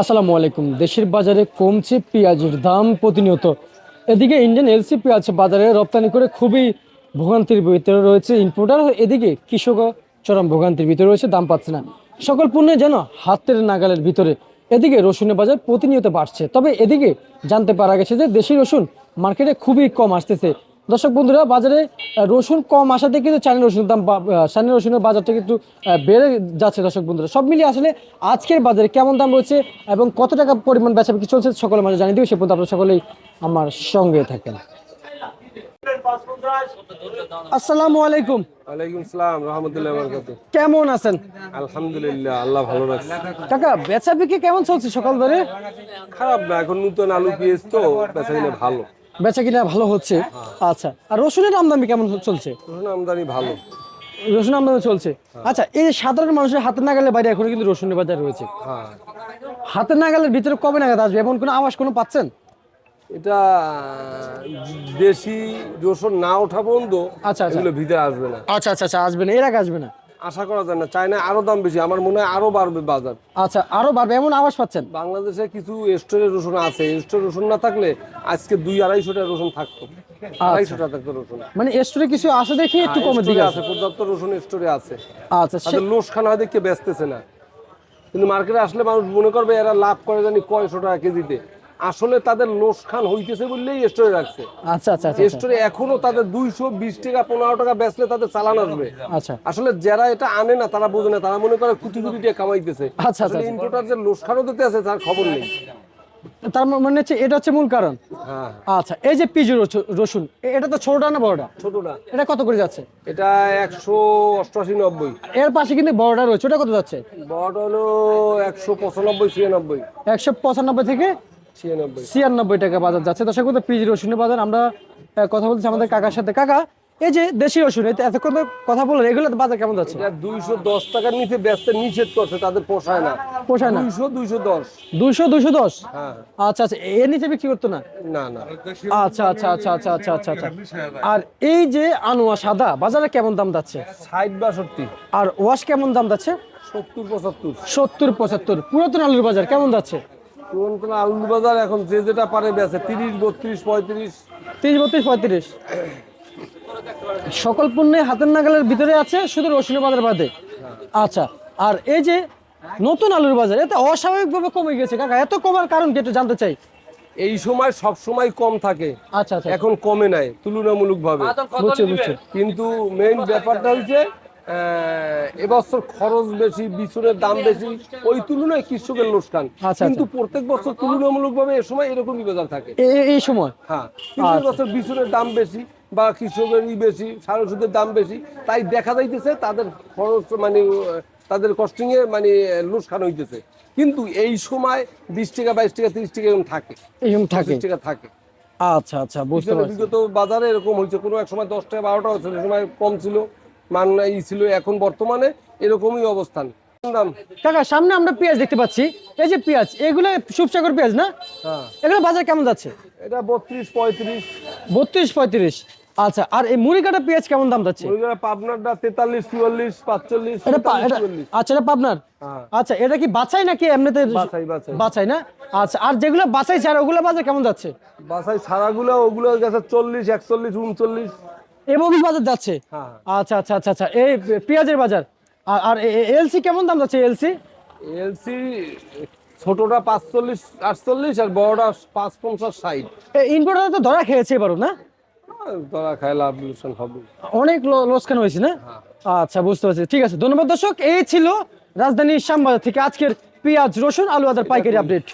আসসালামু আলাইকুম। দেশের বাজারে কমছে পেঁয়াজের দাম প্রতিনিয়ত। এদিকে ইন্ডিয়ান এলসি পেঁয়াজ বাজারে রপ্তানি করে খুবই ভোগান্তির ভিতরে রয়েছে ইম্পোর্টার এদিকে কৃষকও চরম ভোগান্তির ভিতরে রয়েছে, দাম পাচ্ছে না। সকল পণ্যে যেন হাতের নাগালের ভিতরে। এদিকে রসুনের বাজার প্রতিনিয়ত বাড়ছে। তবে এদিকে জানতে পারা গেছে যে দেশি রসুন মার্কেটে খুবই কম আসতেছে। দর্শক বন্ধুরা বাজারে রসুন কম আসাতে কিন্তু চাইনা রসুনের দাম বা- রসুনের বাজারটা কিন্তু বেড়ে যাচ্ছে দর্শক বন্ধুরা। সব মিলিয়ে আসলে আজকের বাজারে কেমন দাম রয়েছে এবং কত টাকা পরিমাণ বেচা বিক্রি চলছে সকলের মাঝে জানিয়ে দিও সে পর্যন্ত আপনারা সকলেই আমার সঙ্গে থাকেন। আসসালামু আলাইকুম। ওয়ালাইকুম সালাম রহমতুল্লাহ বরকাত। কেমন আছেন? আলহামদুলিল্লাহ আল্লাহ ভালো রাখছে। কাকা বেচা বিক্রি কেমন চলছে সকাল ধরে? খারাপ না এখন নতুন আলু পেঁয়াজ তো বেচা ভালো। বেচা কিনা ভালো হচ্ছে? আচ্ছা আর রসুনের আমদানি কেমন চলছে? রসুন আমদানি ভালো। রসুন আমদানি চলছে? আচ্ছা এই সাধারণ মানুষের হাতে নাগালের বাইরে এখনও কিন্তু রসুনের বাজার রয়েছে। হ্যাঁ। হাতে নাগালের ভিতরে কবে নাগাদ আসবে? এমন কোনো আওয়াজ কোনো পাচ্ছেন? এটা দেশি রসুন না ওঠা বন্ধ আচ্ছা, আচ্ছা। এগুলো ভিতরে আসবে না। আচ্ছা আচ্ছা আচ্ছা আসবে না। এর আগে আসবে না। আশা করা যায় না। চায়না আরও দাম বেশি আমার মনে হয় আরও বাড়বে বাজার। আচ্ছা আরও বাড়বে এমন আওয়াজ পাচ্ছেন? বাংলাদেশে কিছু স্টোরে রসুন আছে। স্টোর রসুন না থাকলে আজকে দুই আড়াইশো টাকা রসুন থাকতো। আড়াইশো টাকা থাকতো রসুন। মানে স্টোরে কিছু আছে দেখি একটু কমের দিকে আছে। আছে পর্যাপ্ত রসুন স্টোরে আছে। আচ্ছা দেখে বেচতেছে না। কিন্তু মার্কেটে আসলে মানুষ মনে করবে এরা লাভ করে জানি কয়শো টাকা কেজিতে। আসলে তাদের লোস খান হইতেছে বললেই স্টোরে রাখছে। আচ্ছা আচ্ছা আচ্ছা স্টোরে এখনও তাদের দুইশো বিশ টাকা পনেরো টাকা বেচলে তাদের চালান আসবে। আচ্ছা। আসলে যারা এটা আনে না তারা বোঝে না তারা মনে করে কোটি কোটি টাকা কামাইতেছে। আচ্ছা, আচ্ছা, ইম্পোর্টার যে লোস খানও দিতে আছে তার খবর নেই। তার মানে হচ্ছে এটা হচ্ছে মূল কারণ। হ্যাঁ। আচ্ছা এই যে পিজু রসুন এটা তো ছোটটা না বড়টা? ছোটটা। এটা কত করে যাচ্ছে? এটা একশো অষ্টআশি নব্বই। এর পাশে কিন্তু বড়টা রয়েছে ওটা কত যাচ্ছে? বড় হলো একশো পঁচানব্বই ছিয়ানব্বই। একশো পঁচানব্বই থেকে ছিয়ানব্বই। টাকা বাজার যাচ্ছে। দর্শক বন্ধু পিজি রসুনের বাজার। আমরা কথা বলছি আমাদের কাকার সাথে। কাকা এই যে দেশি রসুন এতক্ষণ কথা বললেন এগুলো বাজার কেমন যাচ্ছে? দুইশো দশ টাকার নিচে ব্যস্ত নিষেধ করছে তাদের পোষায় না। পোষায় না? দুইশো দুইশো দশ। দুইশো দুইশো দশ? হ্যাঁ। আচ্ছা আচ্ছা এর নিচে বিক্রি করতো না? না না। আচ্ছা আচ্ছা আচ্ছা আচ্ছা আচ্ছা আচ্ছা আচ্ছা। আর এই যে আনোয়া সাদা বাজারে কেমন দাম যাচ্ছে? ষাট বাষট্টি। আর ওয়াশ কেমন দাম যাচ্ছে? সত্তর পঁচাত্তর। সত্তর পঁচাত্তর। পুরাতন আলুর বাজার কেমন যাচ্ছে? আলুর বাজার এখন যে যেটা পারে বেছে তিরিশ বত্রিশ পঁয়ত্রিশ। তিরিশ বত্রিশ পঁয়ত্রিশ। সকল পণ্যে হাতের নাগালের ভিতরে আছে শুধু রসুনের বাজার বাদে। আচ্ছা আর এই যে নতুন আলুর বাজার এতে অস্বাভাবিকভাবে কমে গেছে। কাকা এত কমার কারণ কি একটু জানতে চাই? এই সময় সব সময় কম থাকে। আচ্ছা আচ্ছা। এখন কমে নাই তুলনামূলক ভাবে বুঝছি বুঝছি। কিন্তু মেইন ব্যাপারটা হচ্ছে এবছর খরচ বেশি বিচুনের দাম বেশি ওই তুলনায় কৃষকের লোকসান। আচ্ছা। কিন্তু প্রত্যেক বছর তুলনামূলক ভাবে এ সময় এরকমই বাজার থাকে। এই সময়? হ্যাঁ কিন্তু আচ্ছা। এবছর বিচুনের দাম বেশি বা কৃষকেরই বেশি সার ওষুধের দাম বেশি তাই দেখা যাইতেছে তাদের খরচ মানে তাদের কস্টিং এ মানে লোকসান হইতেছে। কিন্তু এই সময় বিশ টাকা বাইশ টাকা তিরিশ টাকা এরকম থাকে। এরকম থাকে। টাকা থাকে। আচ্ছা আচ্ছা বুঝতে পারছি। বিগত বাজারে এরকম হয়েছে কোনো এক সময় দশ টাকা বারো টাকা সময় কম ছিল। মান ছিল এখন বর্তমানে এরকমই অবস্থান। কাকা সামনে আমরা পেঁয়াজ দেখতে পাচ্ছি। এই যে পেঁয়াজ এগুলো সুপসাগর পেঁয়াজ না? হ্যাঁ। এগুলো বাজার কেমন যাচ্ছে? এটা বত্রিশ পঁয়ত্রিশ। বত্রিশ পঁয়ত্রিশ। আচ্ছা আর এই মুড়ি কাটা পেঁয়াজ কেমন দাম যাচ্ছে? মুড়ি পাবনারটা তেতাল্লিশ চুয়াল্লিশ পাঁচচল্লিশ আচ্ছা এটা পাবনার? হ্যাঁ। আচ্ছা এটা কি বাছাই নাকি এমনিতে বাছাই বাছাই। না? আচ্ছা আর যেগুলো বাছাই ছাড়া ওগুলো বাজার কেমন যাচ্ছে? বাছাই ছাড়াগুলো ওগুলো গেছে 40 41 39 এ বাজার যাচ্ছে। হ্যাঁ, হ্যাঁ। আচ্ছা আচ্ছা আচ্ছা আচ্ছা। এই পেঁয়াজের বাজার। আর আর এলসি কেমন দাম যাচ্ছে এলসি? এলসি ছোটটা পাঁচচল্লিশ আটচল্লিশ আর বড়টা পাঁচ পঞ্চাশ ষাট ইনভার্টার তো ধরা খেয়েছে এবারও না? হ্যাঁ, ধরা খায় লাভ লোকসান হবে। অনেক লোকসান হয়েছে না? আচ্ছা বুঝতে পারছি। ঠিক আছে ধন্যবাদ দর্শক। এই ছিল রাজধানীর শ্যামবাজার থেকে আজকের পেঁয়াজ রসুন আলু আদার পাইকারি আপডেট